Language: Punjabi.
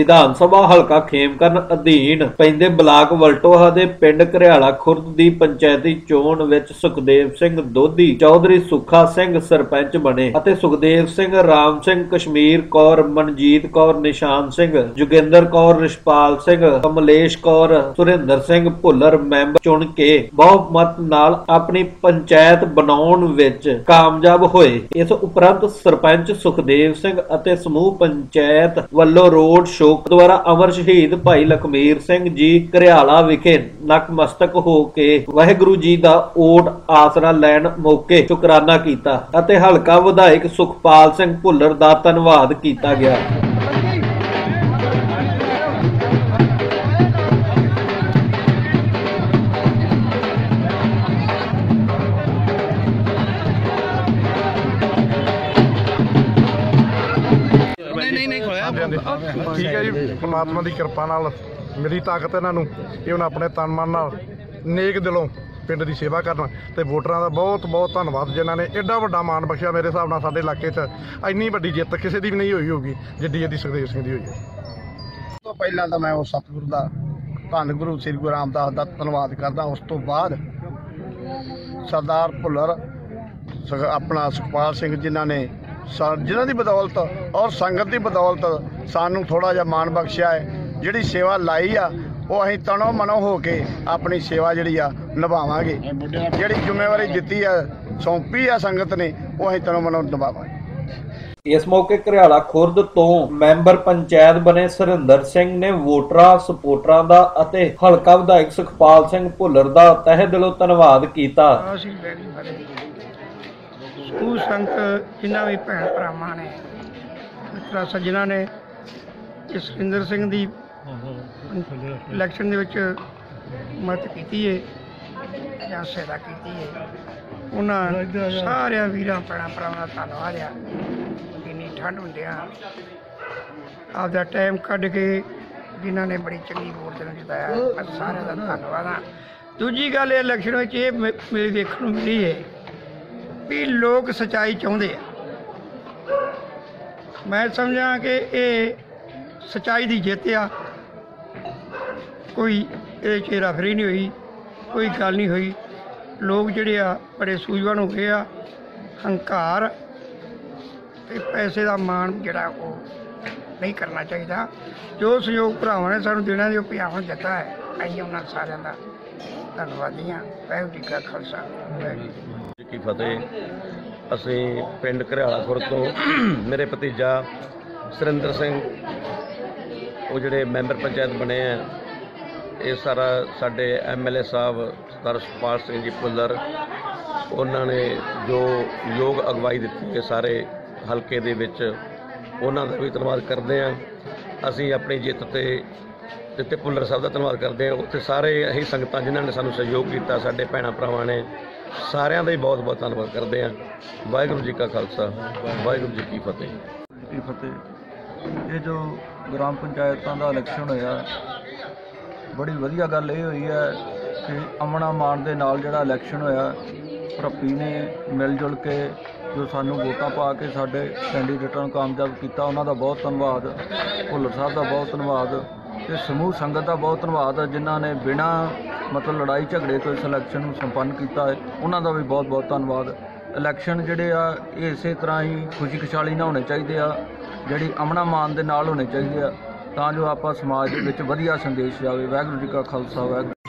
ਵਿਧਾਨ ਸਭਾ ਹਲਕਾ ਖੇਮਕਰਨ ਅਧੀਨ ਪੈਂਦੇ ਬਲਾਕ ਵਲਟੋਹਾ ਦੇ ਪਿੰਡ ਘਰਿਆਲਾ ਖੁਰਦ ਦੀ ਪੰਚਾਇਤੀ ਚੋਣ ਵਿੱਚ ਸੁਖਦੇਵ ਸਿੰਘ ਦੋਧੀ, ਚੌਧਰੀ ਸੁੱਖਾ ਸਿੰਘ ਸਰਪੰਚ ਬਣੇ ਅਤੇ ਸੁਖਦੇਵ ਸਿੰਘ ਰਾਮ ਸਿੰਘ ਕਸ਼ਮੀਰ ਕੌਰ, ਮਨਜੀਤ ਕੌਰ, ਨਿਸ਼ਾਨ ਸਿੰਘ, ਜੋਗਿੰਦਰ ਕੌਰ, ਰਿਸ਼ਪਾਲ ਸਿੰਘ, ਕਮਲੇਸ਼ ਕੌਰ, ਸੁਰਿੰਦਰ ਸਿੰਘ ਭੁੱਲਰ ਮੈਂਬਰ ਚੁਣ ਕੇ ਬਹੁਮਤ ਨਾਲ ਆਪਣੀ ਪੰਚਾਇਤ ਬਣਾਉਣ ਵਿੱਚ ਕਾਮਯਾਬ ਹੋਏ। ਇਸ ਉਪਰੰਤ ਸਰਪੰਚ ਸੁਖਦੇਵ ਸਿੰਘ ਅਤੇ ਸਮੂਹ ਪੰਚਾਇਤ ਵੱਲੋਂ ਰੋਡ ਸ਼ੋਅ ਦੁਆਰਾ ਅਮਰ ਸ਼ਹੀਦ ਭਾਈ ਲਖਮੀਰ ਸਿੰਘ ਜੀ ਘਰਿਆਲਾ ਵਿਖੇ ਨਕਮਸਤਕ ਹੋ ਕੇ ਵਾਹਿਗੁਰੂ ਜੀ ਦਾ ਓਟ ਆਸਰਾ ਲੈਣ ਮੌਕੇ ਸ਼ੁਕਰਾਨਾ ਕੀਤਾ ਅਤੇ ਹਲਕਾ ਵਿਧਾਇਕ ਸੁਖਪਾਲ ਸਿੰਘ ਭੁੱਲਰ ਦਾ ਧੰਨਵਾਦ ਕੀਤਾ ਗਿਆ। ਨਹੀਂ ਠੀਕ ਹੈ ਜੀ, ਪਰਮਾਤਮਾ ਦੀ ਕਿਰਪਾ ਨਾਲ ਮਿਲੀ ਤਾਕਤ ਇਹਨਾਂ ਨੂੰ ਕਿ ਉਹਨਾਂ ਆਪਣੇ ਤਨ ਮਨ ਨਾਲ ਨੇਕ ਦਿਲੋਂ ਪਿੰਡ ਦੀ ਸੇਵਾ ਕਰਨ ਤੇ ਵੋਟਰਾਂ ਦਾ ਬਹੁਤ ਬਹੁਤ ਧੰਨਵਾਦ ਜਿਨ੍ਹਾਂ ਨੇ ਐਡਾ ਵੱਡਾ ਮਾਣ ਬਖਸ਼ਿਆ ਮੇਰੇ ਹਿਸਾਬ ਨਾਲ ਸਾਡੇ ਇਲਾਕੇ 'ਚ। ਇੰਨੀ ਵੱਡੀ ਜਿੱਤ ਕਿਸੇ ਦੀ ਵੀ ਨਹੀਂ ਹੋਈ ਹੋਊਗੀ, ਜਿੱਡੀ ਇਹਦੀ ਸੁਖਦੇਵ ਸਿੰਘ ਦੀ ਹੋਈ ਹੈ। ਸਭ ਤੋਂ ਪਹਿਲਾਂ ਤਾਂ ਮੈਂ ਉਹ ਸਤਿਗੁਰੂ ਦਾ ਧੰਨ ਗੁਰੂ ਸ੍ਰੀ ਗੁਰੂ ਰਾਮਦਾਸ ਦਾ ਧੰਨਵਾਦ ਕਰਦਾ। ਉਸ ਤੋਂ ਬਾਅਦ ਸਰਦਾਰ ਭੁੱਲਰ ਆਪਣਾ ਸੁਖਪਾਲ ਸਿੰਘ ਜਿਨ੍ਹਾਂ ਨੇ ਸਾ- ਜਿਨ੍ਹਾਂ ਦੀ ਬਦੌਲਤ ਔਰ ਸੰਗਤ ਦੀ ਬਦੌਲਤ ਸਾਨੂੰ ਥੋੜਾ ਜਿਹਾ ਮਾਣ ਬਖਸ਼ਿਆ ਹੈ। ਜਿਹੜੀ ਸੇਵਾ ਲਾਈ ਆ ਉਹ ਅਸੀਂ ਤਣੋ ਮਨੋ ਹੋ ਕੇ ਆਪਣੀ ਸੇਵਾ ਜਿਹੜੀ ਆ ਨਿਭਾਵਾਂਗੇ। ਜਿਹੜੀ ਜ਼ਿੰਮੇਵਾਰੀ ਦਿੱਤੀ ਆ ਸੌਂਪੀ ਆ ਸੰਗਤ ਨੇ ਉਹ ਅਸੀਂ ਤਣੋ ਮਨੋ ਨਿਭਾਵਾਂਗੇ। ਇਸ ਮੌਕੇ ਘਰਿਆਲਾ ਖੁਰਦ ਤੋਂ ਮੈਂਬਰ ਪੰਚਾਇਤ ਬਣੇ ਸੁਰਿੰਦਰ ਸਿੰਘ ਨੇ ਵੋਟਰਾਂ ਸਪੋਰਟਰਾਂ ਦਾ ਅਤੇ ਹਲਕਾ ਵਿਧਾਇਕ ਸੁਖਪਾਲ ਸਿੰਘ ਭੁੱਲਰ ਦਾ ਤਹਿ ਦਿਲੋਂ ਧੰਨਵਾਦ ਕੀਤਾ। ਸਕੂਲ ਸੰਗਤ ਜਿਨ੍ਹਾਂ ਵੀ ਭੈਣ ਭਰਾਵਾਂ ਨੇ ਮਿੱਤਰਾਂ ਸੱਜਣਾ ਨੇ ਜਸਵਿੰਦਰ ਸਿੰਘ ਦੀ ਇਲੈਕਸ਼ਨ ਦੇ ਵਿੱਚ ਮਦਦ ਕੀਤੀ ਹੈ ਜਾਂ ਸੇਵਾ ਕੀਤੀ ਹੈ ਉਹਨਾਂ ਸਾਰਿਆਂ ਵੀਰਾਂ ਭੈਣਾਂ ਭਰਾਵਾਂ ਦਾ ਧੰਨਵਾਦ ਆ। ਇੰਨੀ ਠੰਡ ਹੁੰਦਿਆਂ ਆਪਦਾ ਟਾਈਮ ਕੱਢ ਕੇ ਜਿਨ੍ਹਾਂ ਨੇ ਬੜੀ ਚੰਗੀ ਵੋਟ ਦੇਣ ਜਿਤਾਇਆ ਮੈਂ ਸਾਰਿਆਂ ਦਾ ਧੰਨਵਾਦ ਆ। ਦੂਜੀ ਗੱਲ ਇਹ ਇਲੈਕਸ਼ਨ ਵਿੱਚ ਇਹ ਮੇਰੀ ਦੇਖਣ ਨੂੰ ਮਿਲੀ ਹੈ ਵੀ ਲੋਕ ਸਚਾਈ ਚਾਹੁੰਦੇ ਆ। ਮੈਂ ਸਮਝਾਂ ਕਿ ਇਹ ਸਚਾਈ ਦੀ ਜਿੱਤ ਆ। ਕੋਈ ਇਹ ਚੇਰਾ ਫਰੀ ਨਹੀਂ ਹੋਈ, ਕੋਈ ਗੱਲ ਨਹੀਂ ਹੋਈ। ਲੋਕ ਜਿਹੜੇ ਆ, ਬੜੇ ਸੂਝਵਾਨ ਹੋ ਗਏ ਆ। ਹੰਕਾਰ ਤੇ ਪੈਸੇ ਦਾ ਮਾਣ ਜਿਹੜਾ ਉਹ ਨਹੀਂ ਕਰਨਾ ਚਾਹੀਦਾ। ਜੋ ਸਹਿਯੋਗ ਭਰਾਵਾਂ ਨੇ ਸਾਨੂੰ ਦੇਣਾ, ਜੋ ਭਿਆਵਾਂ ਦਿੱਤਾ ਹੈ, ਅਸੀਂ ਉਹਨਾਂ ਸਾਰਿਆਂ ਦਾ ਧੰਨਵਾਦੀ ਹਾਂ। ਵਾਹਿਗੁਰੂ ਜੀ ਕਾ ਖਾਲਸਾ, ਵਾਹਿਗੁਰੂ ਜੀ ਕੀ ਫਤਿਹ। ਅਸੀਂ ਪਿੰਡ ਘਰਿਆਲਾਪੁਰ ਤੋਂ ਮੇਰੇ ਭਤੀਜਾ ਸੁਰਿੰਦਰ ਸਿੰਘ ਉਹ ਜਿਹੜੇ ਮੈਂਬਰ ਪੰਚਾਇਤ ਬਣੇ ਆ, ਇਹ ਸਾਰਾ ਸਾਡੇ ਐਮਐਲਏ ਸਾਹਿਬ, ਸਰਦਾਰ ਸੁਖਪਾਲ ਸਿੰਘ ਜੀ ਭੁੱਲਰ, ਉਹਨਾਂ ਨੇ ਜੋ ਯੋਗ ਅਗਵਾਈ ਦਿੱਤੀ ਹੈ ਸਾਰੇ ਹਲਕੇ ਦੇ ਵਿੱਚ, ਉਹਨਾਂ ਦਾ ਵੀ ਧੰਨਵਾਦ ਕਰਦੇ ਆ ਅਸੀਂ ਆਪਣੀ ਜਿੱਤ ਤੇ ਤੇ ਤੇ ਭੁੱਲਰ ਸਾਹਿਬ ਦਾ ਧੰਨਵਾਦ ਕਰਦੇ ਆ ਉੱਥੇ ਸਾਰੇ ਅਸੀਂ ਸੰਗਤਾਂ ਜਿਨ੍ਹਾਂ ਨੇ ਸਾਨੂੰ ਸਹਿਯੋਗ ਕੀਤਾ, ਸਾਡੇ ਭੈਣਾਂ ਭਰਾਵਾਂ ਨੇ, ਸਾਰਿਆਂ ਦਾ ਹੀ ਬਹੁਤ ਬਹੁਤ ਧੰਨਵਾਦ ਕਰਦੇ ਆ ਵਾਹਿਗੁਰੂ ਜੀ ਕਾ ਖਾਲਸਾ, ਵਾਹਿਗੁਰੂ ਜੀ ਕੀ ਫਤਿਹ। ਕੀ ਫਤਿਹ। ਇਹ ਜੋ ਗ੍ਰਾਮ ਪੰਚਾਇਤਾਂ ਦਾ ਇਲੈਕਸ਼ਨ ਹੋਇਆ, ਬੜੀ ਵਧੀਆ ਗੱਲ ਇਹ ਹੋਈ ਹੈ ਕਿ ਅਮਨ ਅਮਾਨ ਦੇ ਨਾਲ ਜਿਹੜਾ ਇਲੈਕਸ਼ਨ ਹੋਇਆ, ਭਰਪੀ ਨੇ ਮਿਲ ਜੁਲ ਕੇ ਜੋ ਸਾਨੂੰ ਵੋਟਾਂ ਪਾ ਕੇ ਸਾਡੇ ਕੈਂਡੀਡੇਟਾਂ ਨੂੰ ਕਾਮਯਾਬ ਕੀਤਾ, ਉਹਨਾਂ ਦਾ ਬਹੁਤ ਧੰਨਵਾਦ, ਭੁੱਲਰ ਸਾਹਿਬ ਦਾ ਬਹੁਤ ਧੰਨਵਾਦ ਤੇ ਸਮੂਹ ਸੰਗਤ ਦਾ ਬਹੁਤ ਧੰਨਵਾਦ, ਜਿਨ੍ਹਾਂ ਨੇ ਬਿਨਾਂ ਮਤਲਬ ਲੜਾਈ ਝਗੜੇ ਤੋਂ ਇਸ ਇਲੈਕਸ਼ਨ ਨੂੰ ਸੰਪੰਨ ਕੀਤਾ ਹੈ, ਉਹਨਾਂ ਦਾ ਵੀ ਬਹੁਤ ਬਹੁਤ ਧੰਨਵਾਦ। ਇਲੈਕਸ਼ਨ ਜਿਹੜੇ ਆ, ਇਹ ਇਸੇ ਤਰ੍ਹਾਂ ਹੀ ਖੁਸ਼ੀ ਖੁਸ਼ਹਾਲੀ ਨਾਲ ਹੋਣੇ ਚਾਹੀਦੇ ਆ ਜਿਹੜੀ ਅਮਨਾ ਮਾਨ ਦੇ ਨਾਲ ਹੋਣੀ ਚਾਹੀਦੀ ਆ, ਤਾਂ ਜੋ ਆਪਾਂ ਸਮਾਜ ਦੇ ਵਿੱਚ ਵਧੀਆ ਸੰਦੇਸ਼ ਜਾਵੇ। ਵਾਹਿਗੁਰੂ ਜੀ ਕਾ ਖਾਲਸਾ, ਵਾਹਿਗੁਰੂ